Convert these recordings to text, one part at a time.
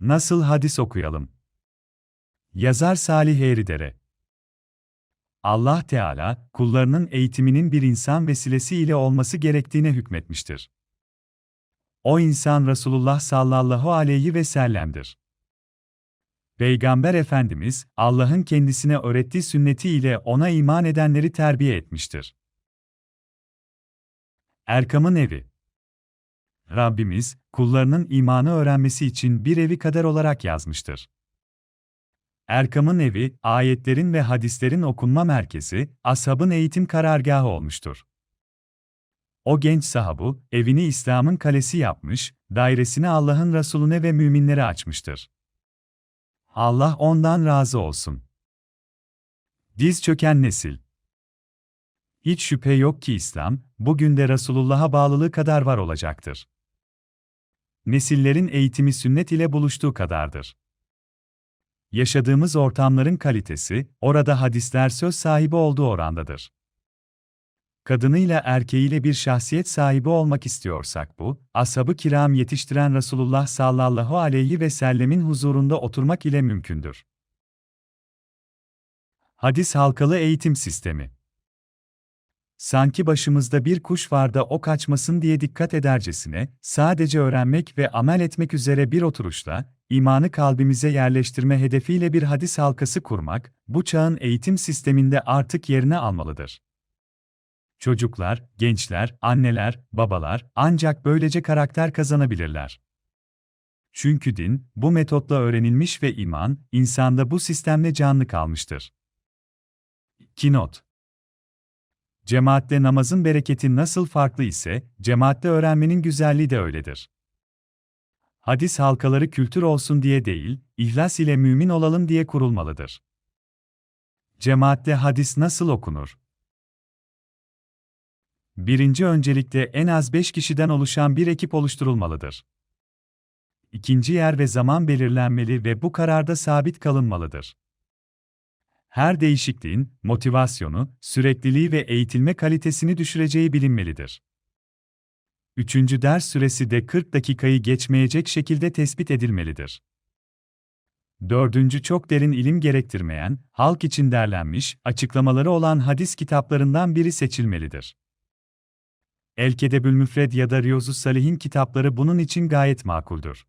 Nasıl hadis okuyalım? Yazar Salih Eğridere Allah Teala, kullarının eğitiminin bir insan vesilesi ile olması gerektiğine hükmetmiştir. O insan Resulullah sallallahu aleyhi ve sellem'dir. Peygamber Efendimiz, Allah'ın kendisine öğrettiği sünneti ile ona iman edenleri terbiye etmiştir. Erkam'ın evi Rabbimiz, kullarının imanı öğrenmesi için bir evi kadar olarak yazmıştır. Erkam'ın evi, ayetlerin ve hadislerin okunma merkezi, ashabın eğitim karargahı olmuştur. O genç sahabu, evini İslam'ın kalesi yapmış, dairesini Allah'ın Resulüne ve müminlere açmıştır. Allah ondan razı olsun. Diz çöken nesil Hiç şüphe yok ki İslam, bugün de Resulullah'a bağlılığı kadar var olacaktır. Nesillerin eğitimi sünnet ile buluştuğu kadardır. Yaşadığımız ortamların kalitesi, orada hadisler söz sahibi olduğu orandadır. Kadınıyla erkeğiyle bir şahsiyet sahibi olmak istiyorsak bu, ashab-ı kiram yetiştiren Resulullah sallallahu aleyhi ve sellemin huzurunda oturmak ile mümkündür. Hadis halkalı eğitim sistemi Sanki başımızda bir kuş var da o kaçmasın diye dikkat edercesine, sadece öğrenmek ve amel etmek üzere bir oturuşla, imanı kalbimize yerleştirme hedefiyle bir hadis halkası kurmak, bu çağın eğitim sisteminde artık yerini almalıdır. Çocuklar, gençler, anneler, babalar ancak böylece karakter kazanabilirler. Çünkü din, bu metotla öğrenilmiş ve iman, insanda bu sistemle canlı kalmıştır. Kinot Cemaatte namazın bereketi nasıl farklı ise, cemaatte öğrenmenin güzelliği de öyledir. Hadis halkaları kültür olsun diye değil, ihlas ile mümin olalım diye kurulmalıdır. Cemaatte hadis nasıl okunur? Birinci öncelikle en az 5 kişiden oluşan bir ekip oluşturulmalıdır. İkinci yer ve zaman belirlenmeli ve bu kararda sabit kalınmalıdır. Her değişikliğin motivasyonu, sürekliliği ve eğitilme kalitesini düşüreceği bilinmelidir. Üçüncü ders süresi de 40 dakikayı geçmeyecek şekilde tespit edilmelidir. Dördüncü çok derin ilim gerektirmeyen, halk için derlenmiş, açıklamaları olan hadis kitaplarından biri seçilmelidir. El-Kedebül Müfred ya da Riyozu Salih'in kitapları bunun için gayet makuldür.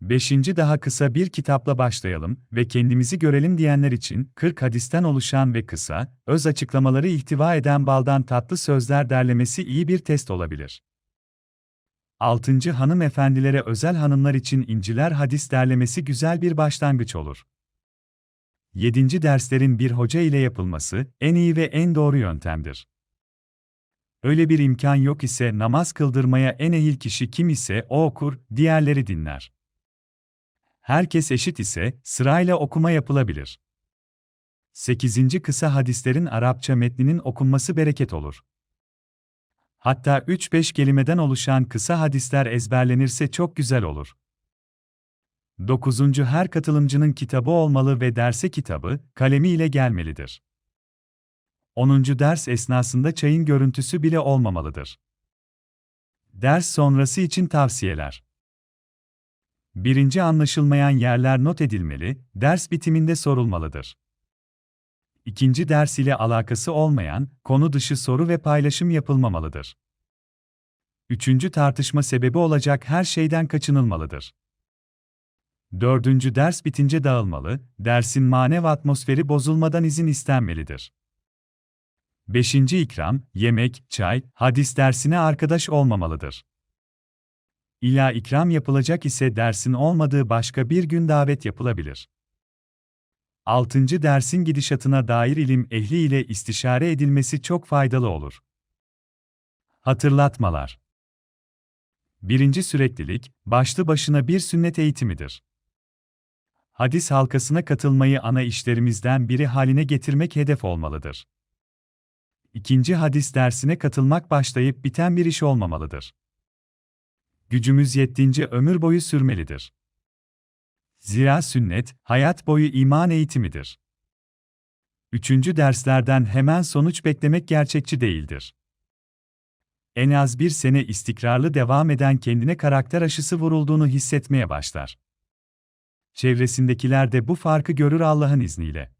Beşinci daha kısa bir kitapla başlayalım ve kendimizi görelim diyenler için 40 hadisten oluşan ve kısa, öz açıklamaları ihtiva eden baldan tatlı sözler derlemesi iyi bir test olabilir. Altıncı hanımefendilere özel hanımlar için inciler hadis derlemesi güzel bir başlangıç olur. Yedinci derslerin bir hoca ile yapılması en iyi ve en doğru yöntemdir. Öyle bir imkan yok ise namaz kıldırmaya en ehil kişi kim ise o okur, diğerleri dinler. Herkes eşit ise sırayla okuma yapılabilir. 8. Kısa hadislerin Arapça metninin okunması bereket olur. Hatta 3-5 kelimeden oluşan kısa hadisler ezberlenirse çok güzel olur. 9. Her katılımcının kitabı olmalı ve derse kitabı, kalemi ile gelmelidir. 10. Ders esnasında çayın görüntüsü bile olmamalıdır. Ders sonrası için tavsiyeler. Birinci anlaşılmayan yerler not edilmeli, ders bitiminde sorulmalıdır. İkinci ders ile alakası olmayan, konu dışı soru ve paylaşım yapılmamalıdır. Üçüncü tartışma sebebi olacak her şeyden kaçınılmalıdır. Dördüncü ders bitince dağılmalı, dersin manevi atmosferi bozulmadan izin istenmelidir. Beşinci ikram, yemek, çay, hadis dersine arkadaş olmamalıdır. İlla ikram yapılacak ise dersin olmadığı başka bir gün davet yapılabilir. 6. dersin gidişatına dair ilim ehli ile istişare edilmesi çok faydalı olur. Hatırlatmalar Birinci süreklilik, başlı başına bir sünnet eğitimidir. Hadis halkasına katılmayı ana işlerimizden biri haline getirmek hedef olmalıdır. İkinci hadis dersine katılmak başlayıp biten bir iş olmamalıdır gücümüz yettiğince ömür boyu sürmelidir. Zira sünnet, hayat boyu iman eğitimidir. Üçüncü derslerden hemen sonuç beklemek gerçekçi değildir. En az bir sene istikrarlı devam eden kendine karakter aşısı vurulduğunu hissetmeye başlar. Çevresindekiler de bu farkı görür Allah'ın izniyle.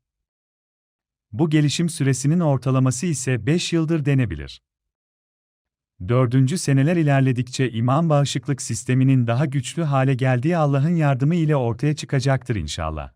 Bu gelişim süresinin ortalaması ise 5 yıldır denebilir. Dördüncü seneler ilerledikçe iman bağışıklık sisteminin daha güçlü hale geldiği Allah'ın yardımı ile ortaya çıkacaktır inşallah.